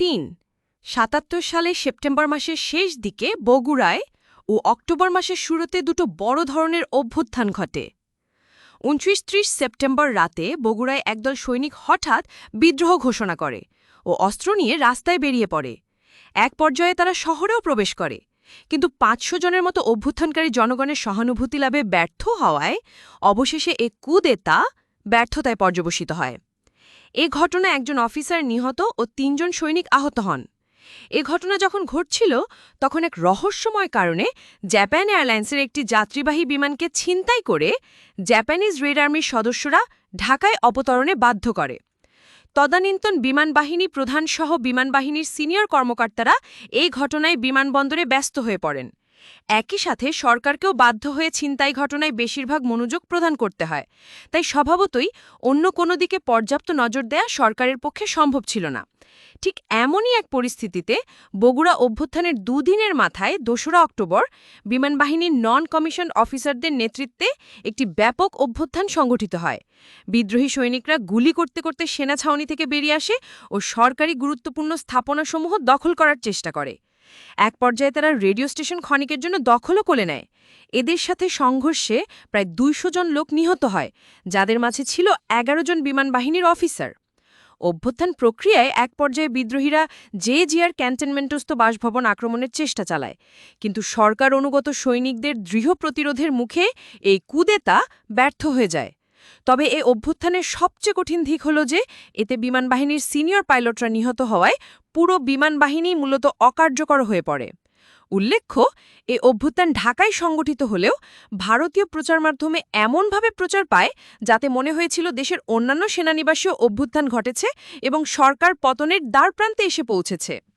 তিন। সাতাত্তর সালে সেপ্টেম্বর মাসের শেষ দিকে বগুড়ায় ও অক্টোবর মাসের শুরুতে দুটো বড় ধরনের অভ্যুত্থান ঘটে। উনত্রিশ ত্রিশ সেপ্টেম্বর রাতে বগুড়ায় একদল সৈনিক হঠাৎ বিদ্রোহ ঘোষণা করে ও অস্ত্র নিয়ে রাস্তায় বেরিয়ে পড়ে। এক পর্যায়ে তারা শহরেও প্রবেশ করে। কিন্তু পাঁচশো জনের মতো অভ্যুত্থানকারী জনগণের সহানুভূতি লাভে ব্যর্থ হওয়ায় অবশেষে এ কুদেতা ব্যর্থতায় পর্যবসিত হয়। এ ঘটনা একজন অফিসার নিহত ও তিনজন সৈনিক আহত হন। এ ঘটনা যখন ঘটছিল, তখন এক রহস্যময় কারণে জাপান এয়ারলাইন্সের একটি যাত্রীবাহী বিমানকে ছিনতাই করে জাপানিজ রেড আর্মির সদস্যরা ঢাকায় অবতরণে বাধ্য করে। তদানীন্তন বিমানবাহিনী প্রধানসহ বিমানবাহিনীর সিনিয়র কর্মকর্তারা এই ঘটনায় বিমানবন্দরে ব্যস্ত হয়ে পড়েন। একই সাথে সরকারকেও বাধ্য হয়ে ছিনতাই ঘটনায় বেশিরভাগ মনোযোগ প্রদান করতে হয়। তাই স্বভাবতই অন্য কোনো দিকে পর্যাপ্ত নজর দেয়া সরকারের পক্ষে সম্ভব ছিল না। ঠিক এমনই এক পরিস্থিতিতে বগুড়া অভ্যুত্থানের দুদিনের মাথায় দোসরা অক্টোবর বিমানবাহিনীর নন কমিশন অফিসারদের নেতৃত্বে একটি ব্যাপক অভ্যুত্থান সংগঠিত হয়। বিদ্রোহী সৈনিকরা গুলি করতে করতে সেনা ছাউনি থেকে বেরিয়ে আসে ও সরকারি গুরুত্বপূর্ণ স্থাপনাসমূহ দখল করার চেষ্টা করে। এক পর্যায়ে তারা রেডিও স্টেশন ক্ষণিকের জন্য দখলও করে নেয়। এদের সাথে সংঘর্ষে প্রায় দুইশো জন লোক নিহত হয়, যাদের মাঝে ছিল এগারো জন বিমানবাহিনীর অফিসার। অভ্যুত্থান প্রক্রিয়ায় এক পর্যায়ে বিদ্রোহীরা জে জিয়ার ক্যান্টনমেন্টস্থ বাসভবন আক্রমণের চেষ্টা চালায়, কিন্তু সরকার অনুগত সৈনিকদের দৃঢ় প্রতিরোধের মুখে এই কুদেতা ব্যর্থ হয়ে যায়। তবে এ অভ্যুত্থানের সবচেয়ে কঠিন দিক হল যে, এতে বিমানবাহিনীর সিনিয়র পাইলটরা নিহত হওয়ায় পুরো বিমান বিমানবাহিনী মূলত অকার্যকর হয়ে পড়ে। উল্লেখ্য, এ অভ্যুত্থান ঢাকায় সংগঠিত হলেও ভারতীয় প্রচার মাধ্যমে এমনভাবে প্রচার পায় যাতে মনে হয়েছিল দেশের অন্যান্য সেনানিবাসীও অভ্যুত্থান ঘটেছে এবং সরকার পতনের দ্বারপ্রান্তে এসে পৌঁছেছে।